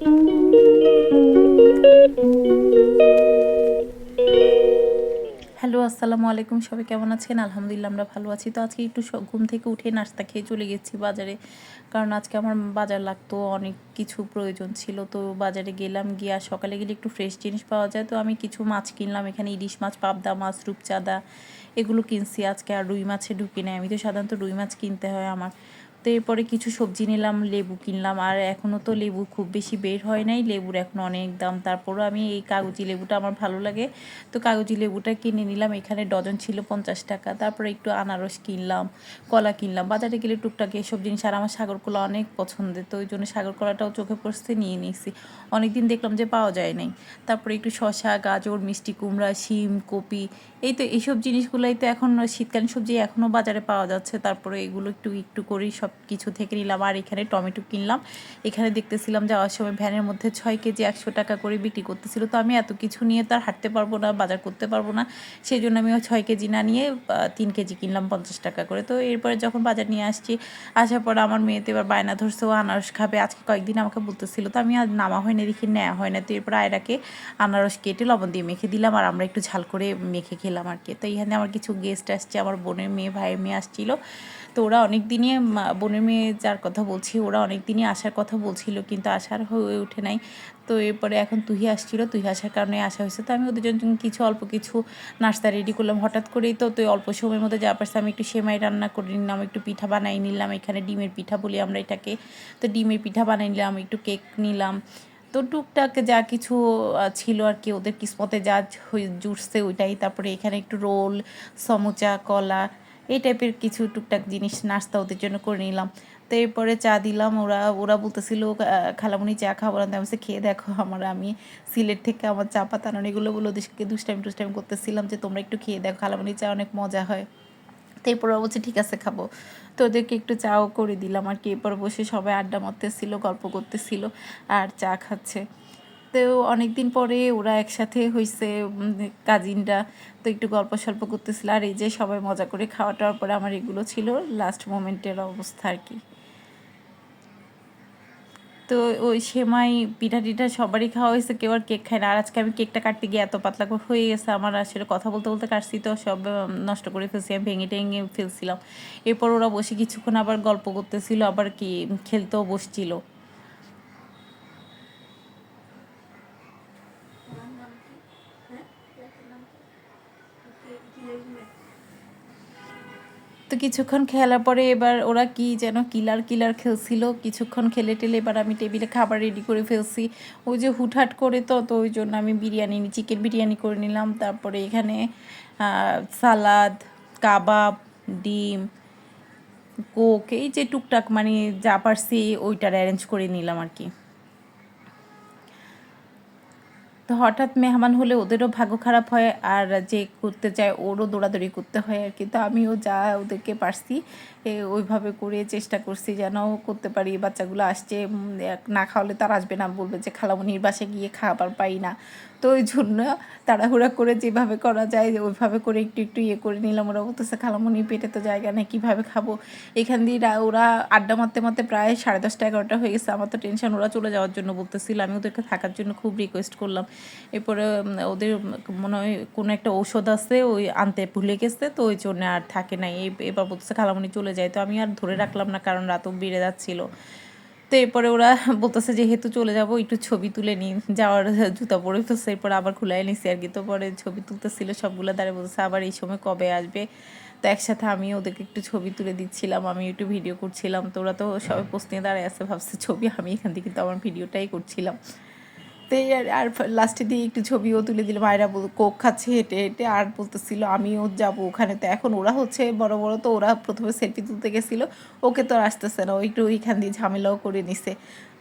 Hello, আসসালামু আলাইকুম। সবাই কেমন আছেন? আলহামদুলিল্লাহ, আমরা ভালো আছি। তো আজকে একটু ঘুম থেকে উঠে নাস্তা খেয়ে চলে গেছি বাজারে। কারণ আজকে আমার বাজার লাগতো, অনেক কিছু প্রয়োজন ছিল। তো বাজারে গেলাম, গিয়ে সকালে গেলে একটু ফ্রেশ জিনিস পাওয়া যায়। তো আমি কিছু মাছ কিনলাম, এখানে ইলিশ মাছ, পাবদা মাছ, রূপচাঁদা, এগুলো কিনছি আজকে। আর রুই মাছে ঢুকি নাই। আমি তো সাধারণত রুই মাছ কিনতে হয় আমার। তো এরপরে কিছু সবজি নিলাম, লেবু কিনলাম। আর এখনও তো লেবু খুব বেশি বের হয় নাই। লেবুর এখন অনেক দাম। তারপরও আমি এই কাগজি লেবুটা আমার ভালো লাগে। তো কাগজি লেবুটা কিনে নিলাম। এখানে ডজন ছিল পঞ্চাশ টাকা। তারপরে একটু আনারস কিনলাম, কলা কিনলাম। বাজারে গেলে টুকটাক এসব জিনিস। আর আমার সাগর কলা অনেক পছন্দের। তো ওই জন্য সাগর কলাটাও চোখে পড়তে নিয়ে নিয়েছি অনেকদিন দেখলাম যে পাওয়া যায় নাই। তারপরে একটু শশা গাজর, মিষ্টি কুমড়া, শিম, কপি এই তো এইসব জিনিসগুলোই তো এখন শীতকালীন সবজি এখনও বাজারে পাওয়া যাচ্ছে। তারপরে এগুলো একটু একটু করেই সব কিছু থেকে নিলাম আর এখানে টমেটো কিনলাম। এখানে দেখতেছিলাম যাওয়ার সময় ভ্যানের মধ্যে ছয় কেজি একশো টাকা করে বিক্রি করতেছিল। তো আমি এত কিছু নিয়ে তো আর হাঁটতে পারব না, বাজার করতে পারব না। সেই জন্য আমি ছয় কেজি না নিয়ে তিন কেজি কিনলাম পঞ্চাশ টাকা করে। তো এরপরে যখন বাজার নিয়ে আসছি, আসার পর আমার মেয়েতে এবার বায়না ধরছে, ও আনারস খাবে। আজকে কয়েকদিন আমাকে বলতেছিল, তো আমি আর নামা হয় না দেখি নেওয়া হয় না। তো এরপর আয়রাকে আনারস কেটে লবণ দিয়ে মেখে দিলাম আর আমরা একটু ঝাল করে মেখে খেলাম আর কি। তো এখানে আমার কিছু গেস্ট আসছে, আমার বোনের মেয়ে, ভাইয়ের মেয়ে আসছিল। তো ওরা অনেক দিনই বোনের মেয়ে যার কথা বলছি, ওরা অনেক দিনই আসার কথা বলছিল কিন্তু আসার হয়ে ওঠে নাই। তো এরপরে এখন তুহি আসছিল, তুহি আসার কারণে আসা হয়েছে। তো আমি ওদের জন্য কিছু অল্প কিছু নাস্তা রেডি করলাম হঠাৎ করেই। তো তো অল্প সময়ের মধ্যে যা পারছে আমি একটু সেমাই রান্না করে নিলাম, একটু পিঠা বানাই নিলাম, এখানে ডিমের পিঠা বলি আমরা এটাকে। তো ডিমের পিঠা বানাই নিলাম, একটু কেক নিলাম। তো টুকটাক যা কিছু ছিল আর কি, ওদের কিসমতে যা জুটছে ওইটাই। তারপরে এখানে একটু রোল, সমুচা, কলা এই টাইপের কিছু টুকটাক জিনিস, নাস্তা ওদের জন্য করে নিলাম। তো এরপরে চা দিলাম, ওরা ওরা বলতেছিল খালামুনি চা খাব না। আমি খেয়ে দেখো, আমার, আমি সিলেট থেকে আমার চা পাতানো এগুলো বলে ওদেরকে দুষ্টাইম টুষ্টাইম করতেছিলাম যে, তোমরা একটু খেয়ে দেখো খালামুনি চা অনেক মজা হয়। তো এরপর বলছে, ঠিক আছে, খাব। তো ওদেরকে একটু চাও করে দিলাম আর কি। এরপর বসে সবাই আড্ডা মারতেছিল, গল্প করতেছিল আর চা খাচ্ছে। তো অনেক দিন পরে ওরা একসাথে হয়েছে কাজিনরা তো একটু গল্প সল্প করতেছিল। আর এই যে সবাই মজা করে খাওয়া টাওয়ার পরে আমার এগুলো ছিল লাস্ট মোমেন্টের অবস্থা আর কি। তো ওই সেমাই পিঠা টিঠা সবারই খাওয়া হয়েছে, কেউ আর কেক খায় না। আর আজকে আমি কেকটা কাটতে গিয়ে এত পাতলা হয়ে গেছে, আমার আসলে কথা বলতে বলতে কাটছি তো, সব নষ্ট করে ফেলছি, আমি ভেঙে টেঙে ফেলছিলাম। এরপর ওরা বসে কিছুক্ষণ আবার গল্প করতেছিল, আবার কি খেলতেও বসছিল। তো কিছুক্ষণ খেলার পরে এবার ওরা কি যেন কিলার কিলার খেলছিল। কিছুক্ষণ খেলে টেলে এবার আমি টেবিলে খাবার রেডি করে ফেলছি। ওই যে হুটহাট করে তো তো ওই জন্য আমি বিরিয়ানি চিকেন বিরিয়ানি করে নিলাম। তারপরে এখানে সালাদ, কাবাব, ডিম, কোক, এই যে টুকটাক মানে যা পারছি ওইটার অ্যারেঞ্জ করে নিলাম আর কি। তো হঠাৎ মেহমান হলে ওদেরও ভাগ্য খারাপ হয় আর যে করতে চায় ওরও দৌড়াদৌড়ি করতে হয় আর কি। তো আমিও যা ওদেরকে পারছি ওইভাবে করে চেষ্টা করছি যেন করতে পারি, বাচ্চাগুলো আসছে না খাওয়ালে তার আসবে না, বলবে যে, খালামুনির বাসে গিয়ে খাবার পাই না। তো ওই জন্য তাড়াহুড়া করে যেভাবে করা যায়, ওইভাবে করে একটু একটু ইয়ে করে নিলাম। ওরা বলতেছে, খালামুনির পেটে তো জায়গা নেই, কীভাবে খাব? এখান দিয়ে ওরা আড্ডা মারতে মারতে প্রায় সাড়ে দশটা, এগারোটা হয়ে গেছে। আমার তো টেনশন ওরা চলে যাওয়ার জন্য বলতেছিল। আমি ওদেরকে থাকার জন্য খুব রিকোয়েস্ট করলাম। এরপরে ওদের মনে হয় কোনো একটা ঔষধ আছে, ওই আনতে ভুলে গেছে, তো ওই জন্য আর থাকে নাই। এবার বলতেছে, খালামুনি চলে যায়। তো আমি আর ধরে রাখলাম না, কারণ রাতও বেড়ে যাচ্ছিল। তো এরপরে ওরা বলতেছে যেহেতু চলে যাব, একটু ছবি তুলে নিন। যাওয়ার জুতা পরে ফেলছে, এরপর আবার খুলাই নিছি আর কি। তো পরে ছবি তুলতেছিল, সবগুলো দাঁড়িয়ে বলতেছে আবার এই সময় কবে আসবে? তো একসাথে আমি ওদেরকে একটু ছবি তুলে দিচ্ছিলাম, আমি একটু ভিডিও করছিলাম। তো ওরা তো সবাই পোস্ট নিয়ে দাঁড়িয়ে আছে, ভাবছে ছবি, আমি এখান থেকে কিন্তু আমার ভিডিওটাই করছিলাম। তো আর আর লাস্টে দিয়ে একটু ছবিও তুলে দিল। মায়েরা বল, কোক খাচ্ছে, হেঁটে হেঁটে, আর বলতেছিল আমিও যাব ওখানে। তো এখন ওরা হচ্ছে বড় বড় তো ওরা প্রথমে সেলফি তুলতে গেছিল। ওকে তো আর আসতেছে না, ও একটু ওইখান দিয়ে ঝামেলাও করে নিছে।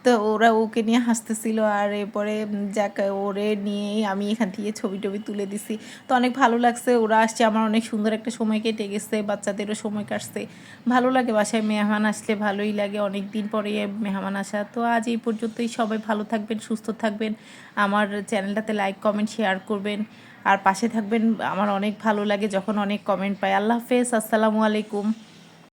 তো ওরা ওকে নিয়ে হাসতেছিল আর এরপরে যাক ওরে নিয়েই আমি এখান থেকে ছবি টবি তুলে দিছি। তো অনেক ভালো লাগছে, ওরা আসছে, আমার অনেক সুন্দর একটা সময় কেটে গেছে, বাচ্চাদেরও সময় কাটছে। ভালো লাগে বাসায় মেহমান আসলে ভালোই লাগে অনেক দিন পরে মেহমান আসা। তো আজ এই পর্যন্তই, সবাই ভালো থাকবেন, সুস্থ থাকবেন। আমার চ্যানেলটাতে লাইক, কমেন্ট, শেয়ার করবেন। আর পাশে থাকবেন, আমার অনেক ভালো লাগে যখন অনেক কমেন্ট পাই। আল্লাহ হাফেজ, আসসালামু আলাইকুম।